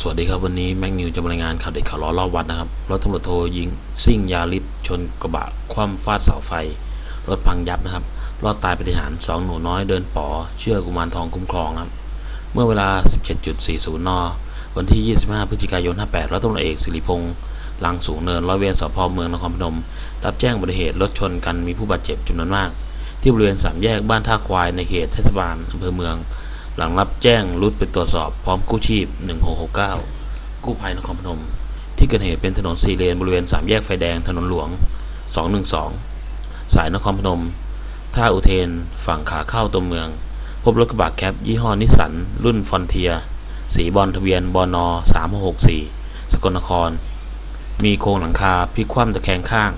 สวัสดีครับวันนี้แม็กนิวจะบรรายงานข่าวเด็ดข่าวร้อนรอบวัดนะครับรถตำรวจโทยิงซิ่งยาลิสชนกระบะคว่ำฟาดเสาไฟ รถพังยับนะครับ รอดตายปฏิหารสองหนูน้อยเดินป๋อเชื่อกุมารทองคุ้มครองนะครับ เมื่อเวลา 17.40 น วันที่ 25 พฤศจิกายน 58ร้อยตำรวจเอกสิริพงษ์ลังสูงเนินร้อยเวรสพเมืองนครพนม รับแจ้งอุบัติเหตุรถชนกันมีผู้บาดเจ็บจำนวนมาก ที่บริเวณสามแยกบ้านท่าควายในเขตเทศบาลอำเภอเมือง หลังรับแจ้งรุดไปตรวจสอบพร้อมกู้ชีพ 1669 กู้ภัยนครพนม ที่เกิดเหตุเป็นถนนสี่เลนบริเวณสามแยกไฟแดงถนนหลวง 212 สายนครพนม ท่าอุเทน ฝั่งขาเข้าตัวเมือง พบรถกระบะแคปยี่ห้อนิสสัน รุ่นฟอนเทีย สีบอลทะเบียนบอนอ3664สกลนคร มีโครงหลังคาพลิกคว่ำตะแคงข้าง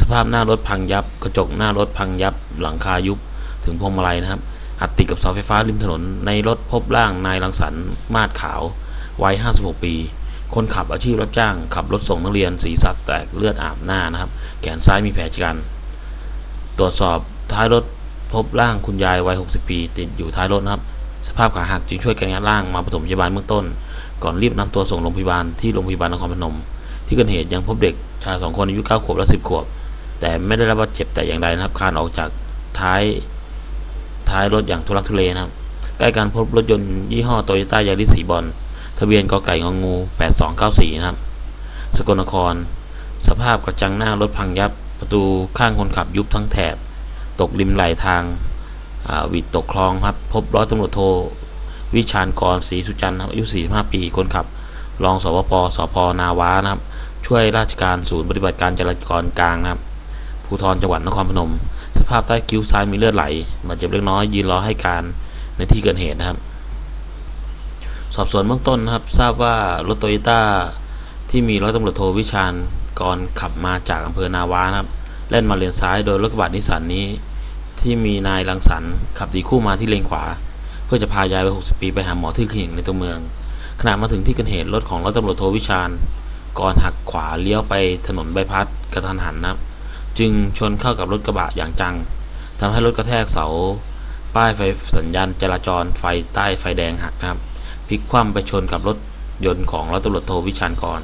สภาพหน้ารถพังยับ กระจกหน้ารถพังยับ หลังคายุบ ถึงพวงมาลัยนะครับ อัดติดกับเสาไฟฟ้าริมถนน ในรถพบร่างนายรังสรรค์มาดขาว วัย 56 ปี คนขับอาชีพรับจ้าง ขับรถส่งนักเรียน ศีรษะแตกเลือดอาบหน้านะครับ แขนซ้ายมีแผลชะกัน ตรวจสอบท้ายรถพบร่างคุณยายวัย 60 ปี ติดอยู่ท้ายรถนะครับ สภาพขาหักจึงช่วยกันงัดร่างมาปฐมพยาบาลเบื้องต้น ก่อนรีบนำตัวส่งโรงพยาบาลที่โรงพยาบาลนครพนม ที่เกิดเหตุยังพบเด็กชายสองคนอายุ 9 ขวบและ 10 ขวบ แต่ไม่ได้รับบาดเจ็บแต่อย่างใดนะครับคานออกจากท้าย ท้ายรถอย่างทุลักทุเลนะครับ ใกล้กันพบรถยนต์ยี่ห้อโตโยต้ายาริสสีบอลทะเบียนกไก่งองู 8294 นะครับ สกลนคร สภาพกระจังหน้ารถพังยับ ประตูข้างคนขับยุบทั้งแถบ ตกริมไหลทางอ่าวิดตกคลองครับ พบร้อยตำรวจโท วิชาญกรศรีสุจันทร์อายุ 45 ปี คนขับ รองสวปสพนาวานะครับ ช่วยราชการศูนย์ปฏิบัติการจราจรกลางนะครับ ภูธรจังหวัดนครพนม ภาพใต้คิ้วซ้ายมีเลือดไหลบาดเจ็บเล็กน้อยยืนรอให้การในที่เกิดเหตุนะครับ สอบสวนเบื้องต้นนะครับ ทราบว่ารถโตโยต้าที่มีร้อยตำรวจโทวิชาญกรขับมาจากอำเภอนาวานะครับแล่นมาเลนซ้ายโดยรถกระบะนิสสันนี้ ที่มีนายรังสรรค์ขับตีคู่มาที่เลนขวา เพื่อจะพายายวัย60 ปีไปหาหมอที่คลินิกในตัวเมือง ขณะมาถึงที่เกิดเหตุรถของร้อยตำรวจโทวิชาญกรหักขวาเลี้ยวไปถนนใบพัดกระทันหันนะครับ จึงชนเข้ากับรถกระบะอย่างจังทำให้รถกระแทกเสา ป้ายไฟสัญญาณจราจรไฟใต้ไฟแดงหักนะครับพลิกคว่ำไปชนกับรถยนต์ของร้อยตำรวจโทวิชาญกร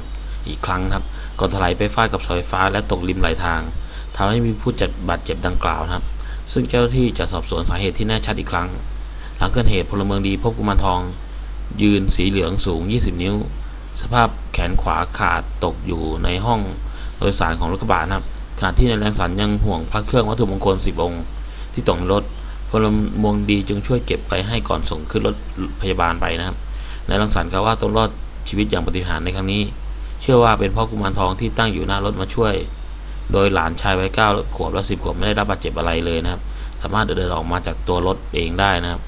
อีกครั้งครับก่อนถลายไปฟาดกับเสาไฟฟ้าและตกริมไหลทางทำให้มีผู้จัดบาดเจ็บดังกล่าวนะครับ ซึ่งเจ้าหน้าที่จะสอบสวนสาเหตุที่แน่ชัดอีกครั้ง หลังเกิดเหตุพลเมืองดีพบกุมารทอง ยืนสีเหลืองสูง 20 นิ้ว สภาพแขนขวาขาดตกอยู่ในห้องโดยสารของรถกระบะนะครับ ขณะที่นายแรงสันยังห่วงพระเครื่องวัตถุมงคลสิบองค์ ที่ตกในรถพลเมืองดีจึงช่วยเก็บไปให้ก่อนส่งขึ้นรถพยาบาลไปนะครับนายแรงสันกล่าวว่าต้องรอดชีวิตอย่างปฏิหารในครั้งนี้ เชื่อว่าเป็นเพราะกุมารทองที่ตั้งอยู่หน้ารถมาช่วย โดยหลานชายวัยเก้าขวบและสิบขวบไม่ได้รับบาดเจ็บอะไรเลยนะครับ สามารถเดินออกมาจากตัวรถเองได้นะครับ